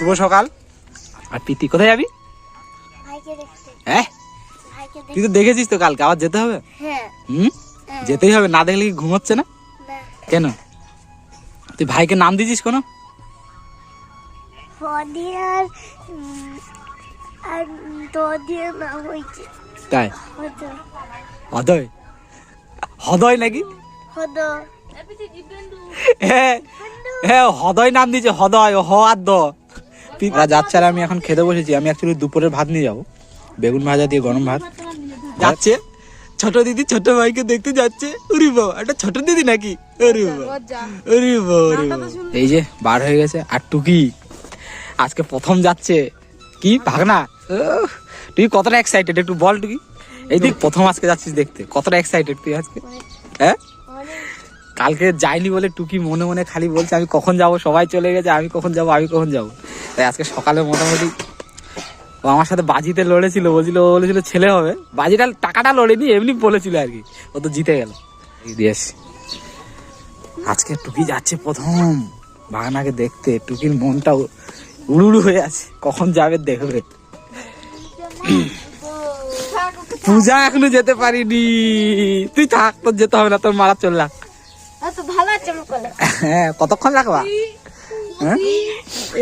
শুভ সকাল। আর প্রীতি কোথায় যাবি? হ্যাঁ? তুই তো দেখেছিস তো কালকে? আবার যেতে হবে? হ্যাঁ। হুম? যেতেই হবে না দেখলে কি ঘুম হচ্ছে না? কেন? তুই ভাইকে নাম দিয়েছিস কোনো? তাই? হদয়। হদয়? নাকি? হ্যাঁ। হ্যাঁ হদয় নাম দিয়েছে হদয় হ আর দ। ওরা যাচ্ছে আর আমি এখন খেতে বসেছি, আমি অ্যাকচুয়ালি দুপুরের ভাত নিয়ে যাব। বেগুন ভাজা দিয়ে গরম ভাত। যাচ্ছে? ছোট দিদি ছোট ভাইকে দেখতে যাচ্ছে। উরি বাবা, একটা ছোট দিদি নাকি? উরি বাবা উরি বাবা। এই যে, বার হয়ে গেছে। আর টুকি, আজকে প্রথম যাচ্ছে। কি, ভাগনা? তুই কতটা এক্সাইটেড একটু বল টুকি। এই দিক প্রথম আজকে যাচ্ছিস দেখতে। কতটা এক্সাইটেড তুই আজকে? হ্যাঁ? কালকে যাইনি বলে টুকি মনে মনে খালি বলছে, আমি কখন যাব? সবাই চলে গেছে, আমি কখন যাব? আমি কখন যাব? তাই আজকে সকালে মোটামুটি ও আমার সাথে বাজিতে লড়েছিল, বলছিল, ও বলেছিল, ছেলে হবে। বাজিটা, টাকাটা লড়েনি, এমনি বলেছিল আর কি। ও তো জিতে গেল। আজকে টুকি যাচ্ছে প্রথম। বাগানাকে দেখতে টুকির মনটা উড়ুড়ু হয়ে আছে। কখন যাবে দেখবে। পূজা এখনও যেতে পারিনি। তুই থাক, তোর যেতে হবে না, তোর মারা চললাম হ্যাঁ কতক্ষণ রাখবা? হ্যাঁ?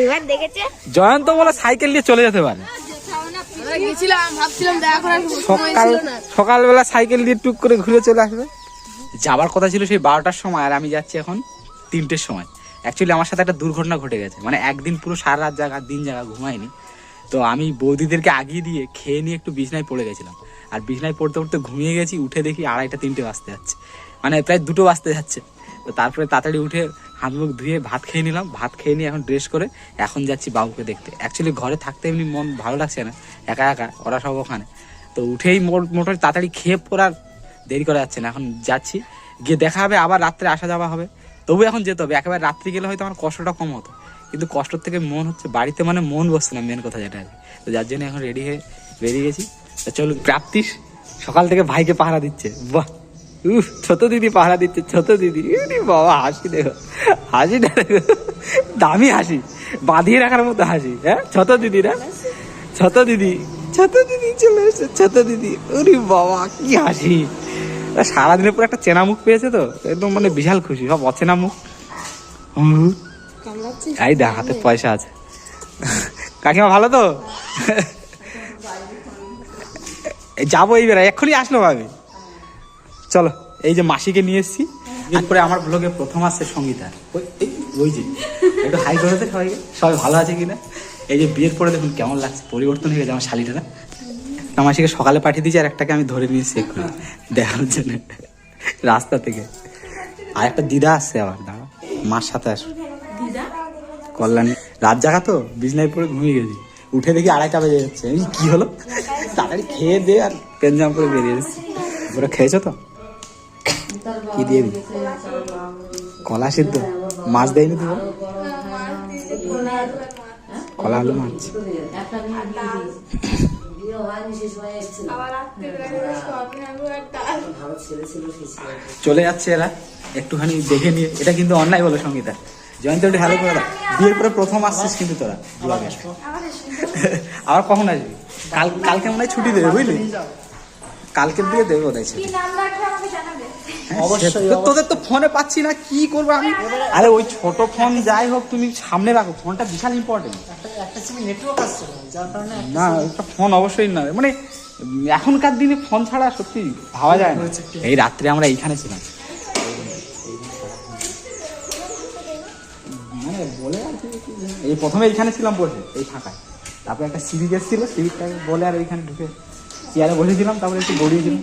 এবার দেখেছে। জয়ন্ত বলে সাইকেল নিয়ে চলে যেতে পারে। সকাল সকালবেলা সাইকেল দিয়ে টুক করে ঘুরে চলে আসবে। যাবার কথা ছিল সেই বারোটার সময় আর আমি যাচ্ছি এখন তিনটের সময়। অ্যাকচুয়ালি আমার সাথে একটা দুর্ঘটনা ঘটে গেছে। মানে একদিন পুরো সারা রাত জায়গা দিন জায়গা ঘুমাইনি তো আমি বৌদিদেরকে আগিয়ে দিয়ে খেয়ে নিয়ে একটু বিছনায় পড়ে গেছিলাম। আর বিছনায় পড়তে পড়তে ঘুমিয়ে গেছি উঠে দেখি আড়াইটা তিনটে বাজতে যাচ্ছে। মানে প্রায় দুটো বাজতে যাচ্ছে। তো তারপরে তাড়াতাড়ি উঠে হাত মুখ ধুয়ে ভাত খেয়ে নিলাম। ভাত খেয়ে নিয়ে এখন ড্রেস করে এখন যাচ্ছি বাবুকে দেখতে। অ্যাকচুয়ালি ঘরে থাকতে এমনি মন ভালো লাগছে না। একা একা, ওরা সব ওখানে। তো উঠেই মোট- মোটামুটি তাড়াতাড়ি খেয়ে পড়ার দেরি করা যাচ্ছে না। এখন যাচ্ছি। গিয়ে দেখা হবে, আবার রাত্রে আসা যাওয়া হবে। তবু এখন যেতে হবে। একেবারে রাত্রি গেলে হয়তো আমার কষ্টটা কম হতো। কিন্তু কষ্ট থেকে মন হচ্ছে, বাড়িতে মানে মন বসছে না মেন কথা যেটা আর। তো যার জন্য এখন রেডি হয়ে বেরিয়ে গেছি। তো চলো প্রাপ্তিস সকাল থেকে ভাইকে পাহারা দিচ্ছে। বাহ! ছোট দিদি পাহারা দিচ্ছে ছোট দিদি। বাবা হাসি দেখো। হাসিটা দেখো। দামি হাসি। বাঁধিয়ে রাখার মতো হাসি হ্যাঁ? ছোট দিদি না? ছোট দিদি। ছোট দিদি চলে এসেছে ছোট দিদি। ওরে বাবা কি হাসি। সারাদিনের পর একটা চেনা মুখ পেয়েছে তো? একদম মানে বিশাল খুশি সব অচেনা মুখ। এই দেখ হাতে পয়সা আছে। কাকিমা ভালো তো? এই যাব এইবার এক্ষুনি আসলো ভাবে। চলো এই যে মাসিকে নিয়ে এসেছি। এরপরে আমার ব্লগে প্রথম আসছে সঙ্গীতা। ওই- যে একটু হাই করতে সবাইকে। সবাই ভালো আছে কিনা? এই যে বিয়ের পরে দেখুন কেমন লাগছে পরিবর্তন হয়ে গেছে আমার শালিটা না একটা মাসিকে সকালে পাঠিয়ে দিয়েছি আর একটাকে আমি ধরে নিয়েছি এক্ষুনি দেখানোর জন্য রাস্তা থেকে। আর একটা দিদা আসছে আবার দাঁড়া মার সাথে আসো। কল্যাণী রাত জাগা তো বিছনায় পরে ঘুমিয়ে গেছি। উঠে দেখি আড়াইটা বেজে যাচ্ছে। এই কি হলো? তাড়াতাড়ি খেয়ে দে আর পেনজাম করে বেরিয়ে এসেছি। ওরা খেয়েছো তো? কি দিয়ে কলা সিদ্ধ? মাছ দেয়নি তো কলা আলু মাছ। চলে যাচ্ছে এরা। একটুখানি দেখে নিয়ে এটা কিন্তু অন্যায় বলো সঙ্গীতা। জয়ন্ত, একটু হ্যালো করে দাও। বিয়ের পরে প্রথম আসছিস কিন্তু তোরা ব্লগে। আবার কখন আসবি? কাল কালকে মনে হয় ছুটি দেবে, বুঝলি? কালকের দিকে দেবে বোধ হয় অবশ্যই তোদের তো ফোনে পাচ্ছি না কি করব আমি? আরে ওই ছোট ফোন যাই হোক তুমি সামনে রাখো ফোনটা বিশাল ইম্পর্টেন্ট একটা সিমি নেটওয়ার্ক আসছে না, যার কারণে না একটা ফোন অবশ্যই না। মানে এখনকার দিনে ফোন ছাড়া সত্যি ভাবা যায় না। এই রাত্রে আমরা এইখানে ছিলাম। মানে বলে আর কি এই প্রথমে এইখানে ছিলাম বসে এই ফাঁকায়। তারপরে একটা সিভিক এসেছিল সিভিকটাকে বলে আর ওইখানে ঢুকে চেয়ারে বসেছিলাম তারপরে একটু গড়িয়েছিলাম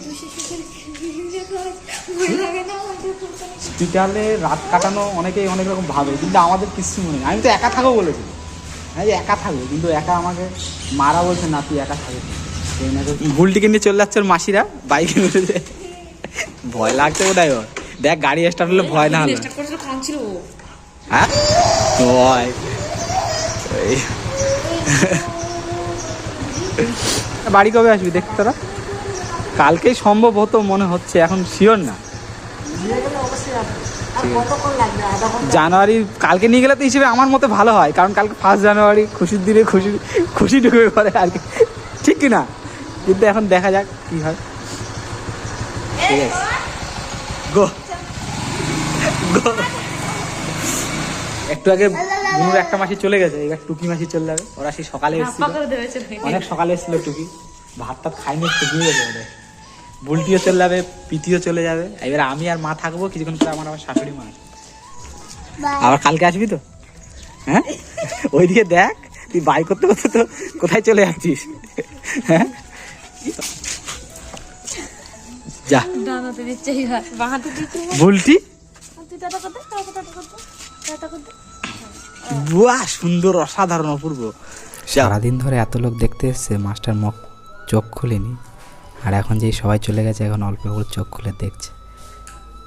হসপিটালে রাত কাটানো অনেকেই অনেক রকম ভাবে কিন্তু আমাদের কিছু মনে নেই। আমি তো একা থাকব বলেছি। হ্যাঁ যে একা থাকব কিন্তু একা আমাকে মারা বলছে না তুই একা থাকবি ভুলটিকে নিয়ে চলে যাচ্ছে ওর মাসিরা বাইকে ভয় লাগছে বোধহয় ওর। দেখ গাড়ি স্টার্ট হলে ভয় না হলো। হ্যাঁ? ভয়। এই। বাড়ি কবে আসবি দেখতে তোরা? কালকেই সম্ভব হতো মনে হচ্ছে এখন শিওর না বিয়ে গেলে অবশ্যই আসবে কতক্ষণ লাগবে আধা ঘণ্টা জানুয়ারি কালকে নিয়ে গেলে তো হিসেবে আমার মতে ভালো হয় কারণ কালকে ফার্স্ট জানুয়ারি খুশির দিনে খুশি খুশি ঢুকবে পরে আর কি। ঠিক কি না কিন্তু এখন দেখা যাক কি হয়। ঠিক আছে। গো। গো। একটু আগে বুনুর একটা মাসি চলে গেছে এবার টুকি মাসি চলে যাবে। ওরা সেই সকালে এসেছিল। অনেক সকালে এসেছিল টুকি। ভাত টাত খাইনি একটু ঘুমিয়ে গেছে ওদের বুলটিও চলে যাবে পিতিও চলে যাবে। এবার আমি আর মা থাকব কিছুক্ষণ পরে আমার আবার শাশুড়ি মা আবার কালকে আসবি তো? হ্যাঁ? ওইদিকে দেখ তুই বাই করতে করতে তো কোথায় চলে যাচ্ছিস? হ্যাঁ? যা। ডানাতে দিচ্ছে এইবার বাঁহাতে দিচ্ছে বুলটি? তুই টাটা করতে টাটা করতে করতে টাটা করতে। বাহ সুন্দর অসাধারণ অপূর্ব। সারাদিন ধরে এত লোক দেখতে এসছে মাস্টার মুখ চোখ খুলেনি। আর এখন যেই সবাই চলে গেছে এখন অল্প করে চোখ খুলে দেখছে।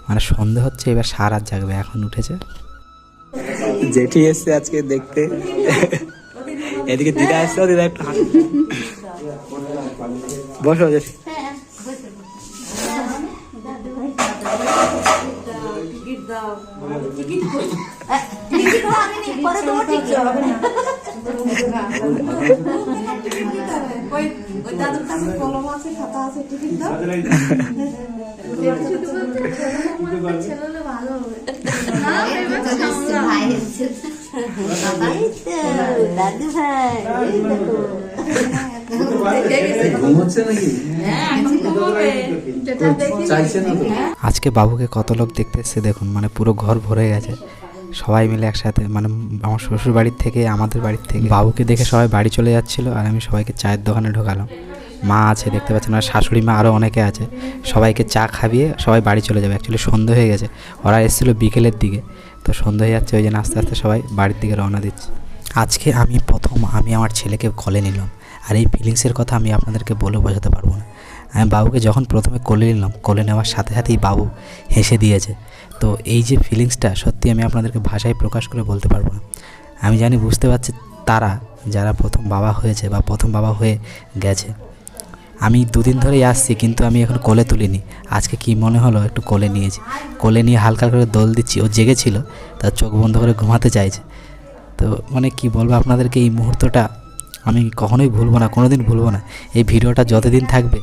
মানে সন্ধে হচ্ছে এবার সারা জাগবে এখন উঠেছে। জেঠি এসছে আজকে দেখতে। এদিকে দিদা এসছে দিদা একটু বসো জেঠি। পরে আজকে বাবুকে কত লোক দেখতে এসছে দেখুন মানে পুরো ঘর ভরে গেছে। সবাই মিলে একসাথে মানে আমার শ্বশুর বাড়ির থেকে আমাদের বাড়ির থেকে। বাবুকে দেখে সবাই বাড়ি চলে যাচ্ছিল আর আমি সবাইকে চায়ের দোকানে ঢোকালাম। মা আছে, দেখতে পাচ্ছেন আর শাশুড়ি মা আরও অনেকে আছে। সবাইকে চা খাবিয়ে সবাই বাড়ি চলে যাবে। অ্যাকচুয়ালি সন্ধে হয়ে গেছে। ওরা এসেছিল বিকেলের দিকে। তো সন্ধে হয়ে যাচ্ছে, ওই জন্য আস্তে আস্তে সবাই বাড়ির দিকে রওনা দিচ্ছে। আজকে আমি প্রথম, আমি আমার ছেলেকে কলে নিলাম। আর এই ফিলিংসের কথা আমি আপনাদেরকে বলে বোঝাতে পারব না। আমি বাবুকে যখন প্রথমে কোলে নিলাম, কোলে নেওয়ার সাথে সাথেই বাবু হেসে দিয়েছে। তো এই যে ফিলিংসটা সত্যি আমি আপনাদেরকে ভাষায় প্রকাশ করে বলতে পারব না। আমি জানি বুঝতে পারছি তারা, যারা প্রথম বাবা হয়েছে বা প্রথম বাবা হয়ে গেছে। আমি দুদিন ধরেই আসছি, কিন্তু আমি এখন কোলে তুলিনি। আজকে কি মনে হলো একটু কোলে নিয়েছি কোলে নিয়ে হালকা করে দোল দিচ্ছি, ও জেগেছিল তার চোখ বন্ধ করে ঘুমাতে চাইছে। তো মানে কি বলব আপনাদেরকে, এই মুহূর্তটা আমি কখনোই ভুলবো না কোনো দিন ভুলবো না। এই ভিডিওটা যতদিন থাকবে,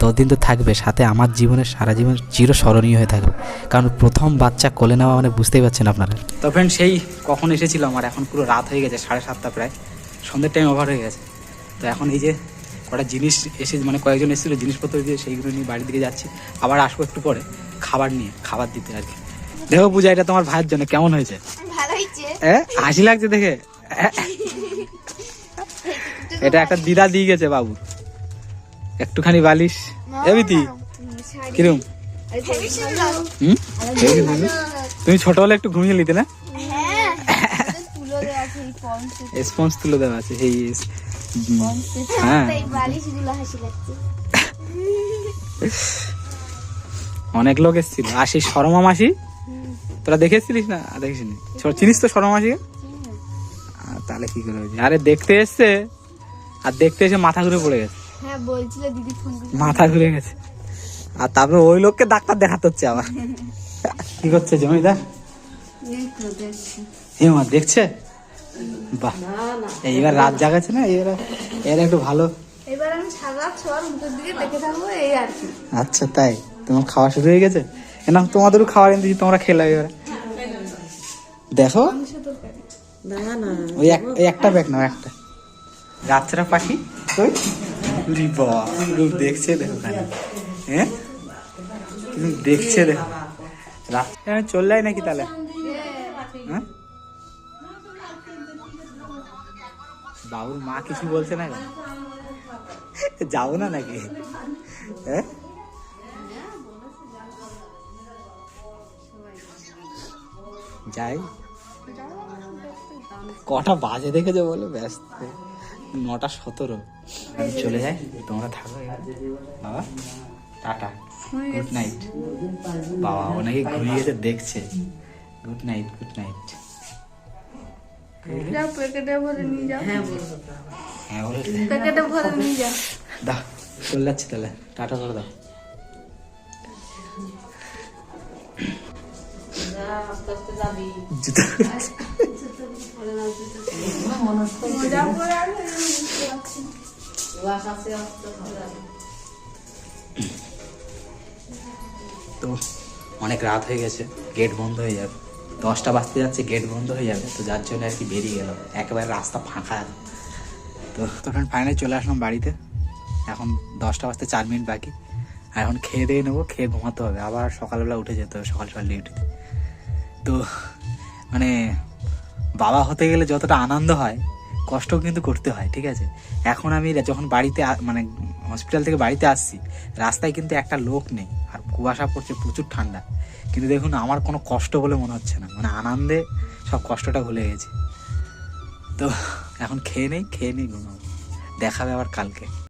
ততদিন তো থাকবে, সাথে আমার জীবনে সারা জীবন চিরস্মরণীয় হয়ে থাকবে। কারণ প্রথম বাচ্চা কোলে নেওয়া মানে বুঝতেই পারছেন আপনারা। তো ফ্রেন্ড সেই কখন এসেছিলাম, আর এখন পুরো রাত হয়ে গেছে, সাড়ে সাতটা প্রায়। সন্ধ্যের টাইম ওভার হয়ে গেছে। তো এখন এই যে কটা জিনিস এসে মানে কয়েকজন এসেছিল জিনিসপত্র দিয়ে সেইগুলো নিয়ে বাড়ির দিকে যাচ্ছি। আবার আসব একটু পরে খাবার নিয়ে খাবার দিতে আর কি। দেখো পূজা এটা তোমার ভাইয়ের জন্য কেমন হয়েছে? ভালো হাসি লাগছে দেখে? এটা একটা দিদা দিয়ে গেছে বাবু। একটুখানি বালিশ। এবিতি কিরম? হুম? তুমি ছোট হলে একটু ঘুমিয়ে নিতে না? স্পঞ্জ তুলে দেওয়া আছে এই হ্যাঁ। অনেক লোক এসেছিল। আসি শর্মা মাসি? তোরা দেখেছিলিস না? দেখিস নি চিনিস তো শর্মা মাসিকে? তাহলে কি করে আরে দেখতে এসছে। আর দেখতে এসে মাথা ঘুরে পড়ে গেছে। হ্যাঁ মাথা ঘুরে গেছে। আর তারপরে ওই লোককে ডাক্তার দেখাতে হচ্ছে আবার। কি করছে জমিদার? এ মা দেখছে? বাহ। এইবার রাত জাগাচ্ছে না? এরা এরা একটু ভালো। এবার আমি সারা সবার মুখের দিকে দেখে থাকব এই আর কি। আচ্ছা তাই। তোমার খাওয়া শুরু হয়ে গেছে? না তোমাদেরও খাওয়ার এনে দিচ্ছি তোমরা খেলে এবারে। দেখো। ওই এক- ওই একটা ব্যাগ নাও একটা। রাত্রা পাখি? ওই? রূপ দেখছে দেখো হ্যাঁ দেখছে দেখো। রাত্রে যাই নাকি তাহলে? হ্যাঁ? বাবুর মা কিছু বলছে না? যাব না নাকি? হ্যাঁ? যাই। কটা বাজে দেখেছ বলে? ব্যস্ত নটা সতেরো। আমি চলে যাই, তোমরা থাকো। বাবা, টাটা। গুড নাইট বাবা অনেকে ঘুরিয়ে দেখছে। গুড নাইট গুড নাইট যাও প্যাকেটে ভরে নিয়ে যাও। হ্যাঁ বলেছে প্যাকেটে ভরে নিয়ে যাও। দাও চলে যাচ্ছি তাহলে। টাটা করে দাও। জুতো। তো অনেক রাত হয়ে গেছে গেট বন্ধ হয়ে যাবে। দশটা বাজতে যাচ্ছে, গেট বন্ধ হয়ে যাবে, তো যার জন্য আর কি বেরিয়ে গেল একেবারে রাস্তা ফাঁকা। তো তখন ফাইনালি চলে আসলাম বাড়িতে। এখন দশটা বাজতে চার মিনিট বাকি। আর এখন খেয়ে দিয়ে নেব, খেয়ে ঘুমাতে হবে। আবার সকালবেলা উঠে যেতে হবে, সকাল সকাল ডিউটিতে তো মানে বাবা হতে গেলে যতটা আনন্দ হয় কষ্ট কিন্তু করতে হয়, ঠিক আছে? এখন আমি যখন বাড়িতে মানে হসপিটাল থেকে বাড়িতে আসছি, রাস্তায় কিন্তু একটা লোক নেই। আর কুয়াশা পড়ছে, প্রচুর ঠান্ডা। কিন্তু দেখুন, আমার কোনো কষ্ট বলে মনে হচ্ছে না। মানে আনন্দে সব কষ্টটা ভুলে গেছি। তো এখন খেয়ে নেই খেয়ে নেই দেখাবে আবার কালকে।